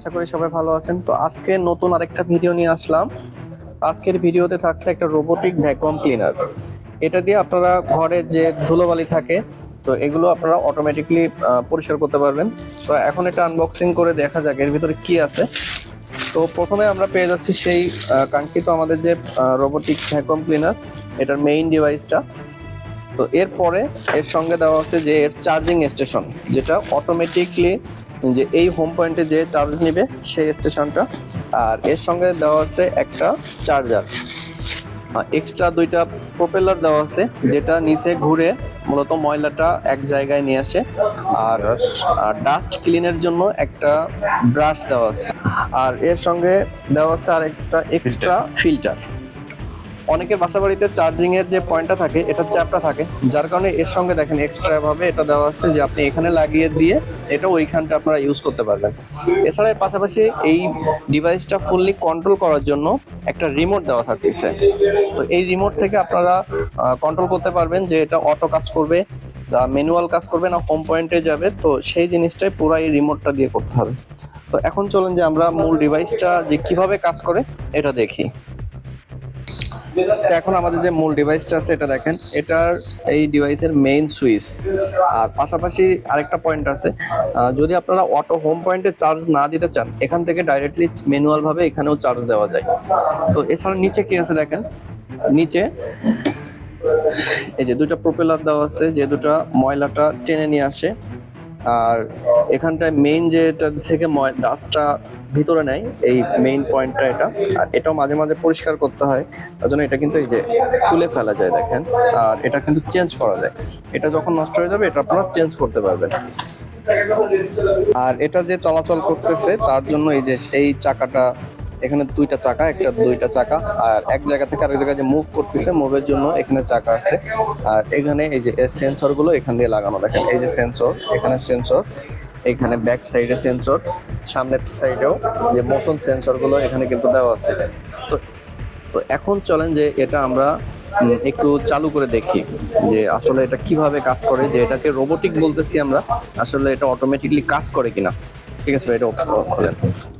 আশা করি সবাই ভালো আছেন। তো আজকে নতুন আরেকটা ভিডিও নিয়ে আসলাম। আজকের ভিডিওতে থাকছে একটা রোবোটিক ভ্যাকুয়াম ক্লিনার এটা দিয়ে আপনারা ঘরে যে ধুলোবালি থাকে, তো এগুলো আপনারা অটোমেটিকলি পরিষ্কার করতে পারবেন। তো এখন এটা আনবক্সিং করে দেখা যাক এর ভিতরে কি আছে। তো প্রথমে আমরা পেয়ে যাচ্ছি সেই কাঙ্ক্ষিত আমাদের যে রোবোটিক ভ্যাকুয়াম ক্লিনার এটার মেইন ডিভাইসটা তো এরপরে এর সঙ্গে দেওয়া হচ্ছে যে এর চার্জিং স্টেশন যেটা অটোমেটিকলি যে এই হোম পয়েন্টে যে চার্জ নেবে সেই স্টেশনটা আর এর সঙ্গে দেওয়া হচ্ছে একটা চার্জার এক্সট্রা দুইটা প্রোপেলার দেওয়া আছে, যেটা নিচে ঘুরে মূলত ময়লাটা এক জায়গায় নিয়ে আসে। আর ডাস্ট ক্লিনের জন্য একটা ব্রাশ দেওয়া আছে। আর এর সঙ্গে দেওয়া আছে আর একটা এক্সট্রা ফিল্টার অনেকের বাসা বাড়িতে চার্জিং এর যে পয়েন্টটা থাকে এটা চ্যাপটা থাকে। যার কারণে এর সঙ্গে দেখেন এক্সট্রা ভাবে এটা দেওয়া আছে যে আপনি এখানে লাগিয়ে দিয়ে এটা ওইখানটা আপনারা ইউজ করতে পারবেন। এছাড়া এর পাশাপাশি এই ডিভাইসটা ফুললি কন্ট্রোল করার জন্য একটা রিমোট দেওয়া থাকতেছে। তো এই রিমোট থেকে আপনারা কন্ট্রোল করতে পারবেন যে এটা অটো কাজ করবে ম্যানুয়াল কাজ করবে না হোম পয়েন্টে যাবে। তো সেই জিনিসটাই পুরো এই রিমোটটা দিয়ে করতে হবে। তো এখন চলুন যে আমরা মূল ডিভাইসটা যে কীভাবে কাজ করে, এটা দেখি। এখন আমাদের যে মূল ডিভাইসটা আছে, এটা দেখেন, এটার এই ডিভাইসের মেইন সুইচ আর পাশাপাশি আরেকটা পয়েন্ট আছে যদি আপনারা অটো হোম পয়েন্টে চার্জ না দিতে চান, এখান থেকে ডাইরেক্টলি ম্যানুয়াল ভাবে এখানেও চার্জ দেওয়া যায়। তো এছাড়া নিচে কি আছে দেখেন? নিচে এই যে দুটো প্রোপেলার দেওয়া আছে, যে দুটো ময়লাটা টেনে নিয়ে আসে, আর এখানটায় মেইন যেটা থেকে ডাস্টটা ভিতরে নেয়, এই মেইন পয়েন্টটা এটা। আর এটাও মাঝে মাঝে পরিষ্কার করতে হয়। তার জন্য এটা কিন্তু এই যে খুলে ফেলা যায় দেখেন। আর এটা কিন্তু চেঞ্জ করা যায়। এটা যখন নষ্ট হয়ে যাবে, এটা আপনারা চেঞ্জ করতে পারবেন। আর এটা যে চলাচল করতেছে, তার জন্য এই যে এই চাকাটা, এখানে দুইটা চাকা, একটা দুইটা চাকা, আর এক জায়গা থেকে আরেক জায়গায় যে মুভ করতেছে মুভের জন্য এখানে চাকা আছে। আর এখানে এই যে সেন্সরগুলো এখান দিয়ে লাগানো, দেখেন, এই যে সেন্সর এখানে সেন্সর এখানে ব্যাক সাইডে সেন্সর সামনের সাইডেও যে মোশন সেন্সরগুলো এখানে কিন্তু দেওয়া আছে। তো তো এখন চলেন যে এটা আমরা একটু চালু করে দেখি যে আসলে এটা কীভাবে কাজ করে, যে এটাকে রোবোটিক বলতেছি আমরা, আসলে এটা অটোমেটিকলি কাজ করে কিনা। ঠিক আছে এটা খোলেন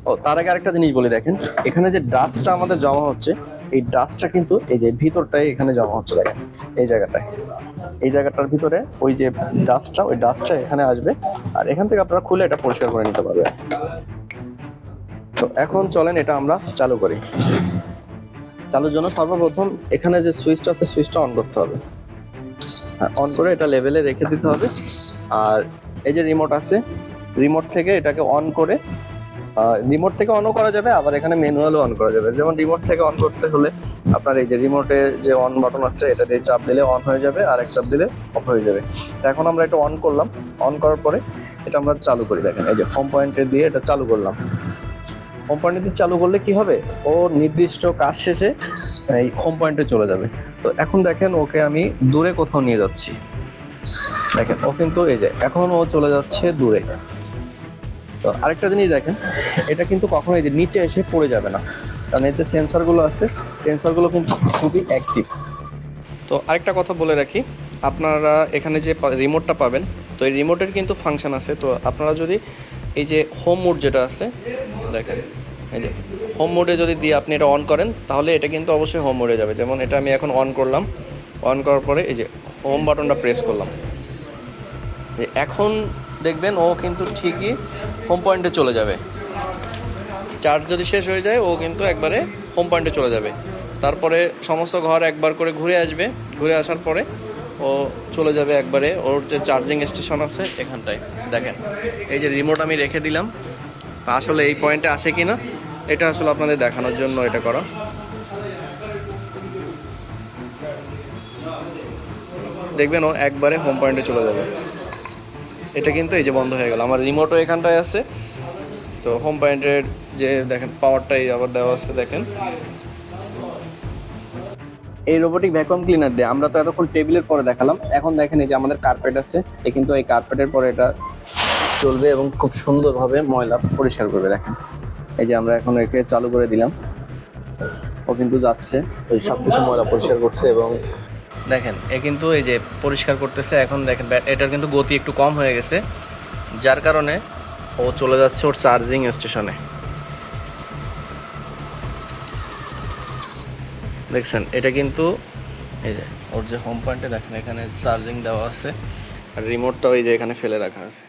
ও, তার আগে আরেকটা জিনিস বলি দেখেন, এখানে যে ডাস্টটা আমাদের জমা হচ্ছে এই ডাস্টটা কিন্তু এই যে ভিতরটাই এখানে জমা হচ্ছে দেখেন, এই জায়গাটায়। এই জায়গাটার ভিতরে ওই যে ডাস্টটা ওই ডাস্টটা এখানে আসবে আর এখান থেকে আপনারা খুলে এটা পরিষ্কার করে নিতে পারবেন। তো এখন চলেন এটা আমরা চালু করি। চালুর জন্য সর্বপ্রথম এখানে যে সুইচটা আছে সুইচটা অন করতে হবে। হ্যাঁ অন করে এটা লেভেলে রেখে দিতে হবে। আর এই যে রিমোট আছে রিমোট থেকে এটাকে অন করে রিমোট থেকে অনও করা যাবে, আবার এখানে ম্যানুয়ালও অন করা যাবে। যেমন রিমোট থেকে অন করতে হলে আপনার এই যে রিমোটে যে অন বাটন আছে, এটা দিয়ে চাপ দিলে অন হয়ে যাবে, আর এক চাপ দিলে অফ হয়ে যাবে। এখন আমরা এটা অন করলাম। অন করার পরে এটা আমরা চালু করি, দেখেন, এই যে হোম পয়েন্টে দিয়ে এটা চালু করলাম। হোম পয়েন্টে দিয়ে চালু করলে কি হবে? ও নির্দিষ্ট কাজ শেষে এই হোম পয়েন্টে চলে যাবে। তো এখন দেখেন, ওকে আমি দূরে কোথাও নিয়ে যাচ্ছি। দেখেন, ও কিন্তু এই যে, এখন ও চলে যাচ্ছে দূরে। তো আরেকটা জিনিস দেখেন, এটা কিন্তু কখনো এই যে নিচে এসে পড়ে যাবে না। কারণ এই যে সেন্সরগুলো আছে, সেন্সরগুলো কিন্তু খুবই অ্যাক্টিভ তো আরেকটা কথা বলে রাখি, আপনারা এখানে যে রিমোটটা পাবেন, তো এই রিমোটের কিন্তু ফাংশন আছে। তো আপনারা যদি এই যে হোম মোড যেটা আছে, দেখেন, এই যে হোম মোডে যদি দিয়ে আপনি এটা অন করেন, তাহলে এটা কিন্তু অবশ্যই হোম মোডে যাবে। যেমন এটা আমি এখন অন করলাম। অন করার পরে এই যে হোম বাটনটা প্রেস করলাম। এখন দেখবেন, ও কিন্তু ঠিকই হোম পয়েন্টে চলে যাবে। চার্জ যদি শেষ হয়ে যায়, ও কিন্তু একবারে হোম পয়েন্টে চলে যাবে। তারপরে সমস্ত ঘর একবার করে ঘুরে আসবে। ঘুরে আসার পরে ও চলে যাবে একবারে। ওর যে চার্জিং স্টেশন আছে এখানটায়। দেখেন, এই যে রিমোট আমি রেখে দিলাম। আসলে এই পয়েন্টে আসে কি না এটা আসলে আপনাদের দেখানোর জন্য এটা করা। দেখবেন, ও একবারে হোম পয়েন্টে চলে যাবে। এটা কিন্তু এই যে বন্ধ হয়ে গেল। আমার রিমোটও এখানটায় আছে। তো হোম পয়েন্টের যে দেখেন পাওয়ারটাই আবার দেওয়া আছে, দেখেন। এই রোবোটিক ভ্যাকুয়াম ক্লিনার দিয়ে আমরা তো এতক্ষণ টেবিলের পরে দেখালাম। এখন দেখেন এই যে আমাদের কার্পেট আছে। এ কিন্তু এই কার্পেটের পরে এটা চলবে এবং খুব সুন্দরভাবে ময়লা পরিষ্কার করবে, দেখেন। এই যে আমরা এখন একে চালু করে দিলাম। ও কিন্তু যাচ্ছে। ওই সব কিছু ময়লা পরিষ্কার করছে এবং দেখেন, এ কিন্তু এই যে পরিষ্কার করতেছে, এখন দেখেন এটার কিন্তু গতি একটু কম হয়ে গেছে, যার কারণে ও চলে যাচ্ছে ওর চার্জিং স্টেশনে। দেখছেন, এটা কিন্তু এই যে, ওর যে হোম পয়েন্টে দেখেন, এখানে চার্জিং দেওয়া আছে, আর রিমোটটাও এই যে এখানে ফেলে রাখা আছে।